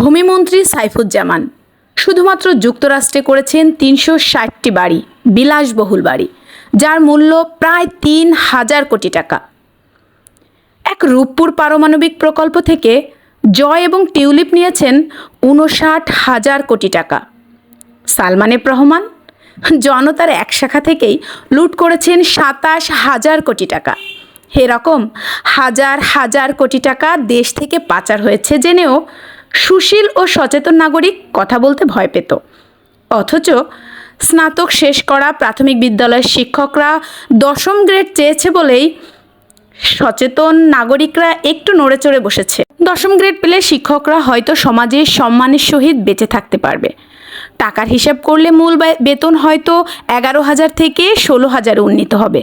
ভূমিমন্ত্রী সাইফুজ্জামান। শুধুমাত্র যুক্তরাষ্ট্রে করেছেন তিনশো ষাটটি বাড়ি, বিলাসবহুল বাড়ি, যার মূল্য প্রায় তিন হাজার কোটি টাকা। এক রূপপুর পারমাণবিক প্রকল্প থেকে জয় এবং টিউলিপ নিয়েছেন উনষাট হাজার কোটি টাকা। সালমান এফ রহমান, জনতার এক শাখা থেকেই লুট করেছেন সাতাশ হাজার কোটি টাকা। এরকম হাজার হাজার কোটি টাকা দেশ থেকে পাচার হয়েছে জেনেও সুশীল ও সচেতন নাগরিক কথা বলতে ভয় পেত। অথচ স্নাতক শেষ করা প্রাথমিক বিদ্যালয়ের শিক্ষকরা দশম গ্রেড চেয়েছে বলেই সচেতন নাগরিকরা একটু নড়ে চড়ে বসেছে। দশম গ্রেড পেলে শিক্ষকরা হয়তো সমাজে সম্মানের সহিত বেঁচে থাকতে পারবে। টাকার হিসাব করলে মূল বেতন হয়তো এগারো হাজার থেকে ষোলো হাজারে উন্নীত হবে।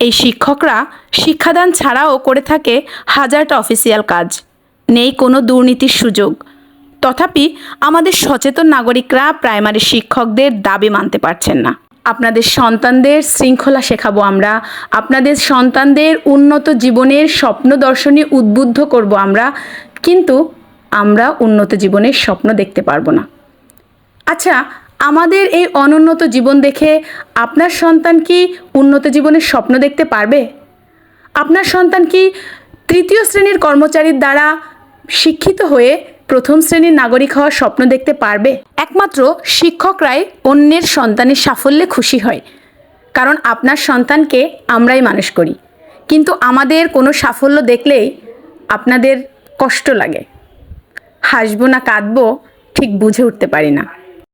এই শিক্ষকরা শিক্ষাদান ছাড়াও করে থাকে হাজারটা অফিসিয়াল কাজ। নেই কোনো দুর্নীতির সুযোগ। তথাপি আমাদের সচেতন নাগরিকরা প্রাইমারি শিক্ষকদের দাবি মানতে পারছেন না। আপনাদের সন্তানদের শৃঙ্খলা শেখাবো আমরা। আপনাদের সন্তানদের উন্নত জীবনের স্বপ্ন দর্শনে উদ্বুদ্ধ করব আমরা। কিন্তু আমরা উন্নত জীবনের স্বপ্ন দেখতে পারব না। আচ্ছা আমাদের এই অনুন্নত জীবন দেখে আপনার সন্তান কি উন্নত জীবনের স্বপ্ন দেখতে পারবে? আপনার সন্তান কি তৃতীয় শ্রেণির কর্মচারীর দ্বারা শিক্ষিত হয়ে প্রথম শ্রেণির নাগরিক হওয়ার স্বপ্ন দেখতে পারবে। একমাত্র শিক্ষকরাই অন্যের সন্তানের সাফল্যে খুশি হয়। কারণ আপনার সন্তানকে আমরাই মানুষ করি। কিন্তু আমাদের কোনো সাফল্য দেখলেই আপনাদের কষ্ট লাগে। হাসবো না, কাঁদবো, ঠিক বুঝে উঠতে পারি না।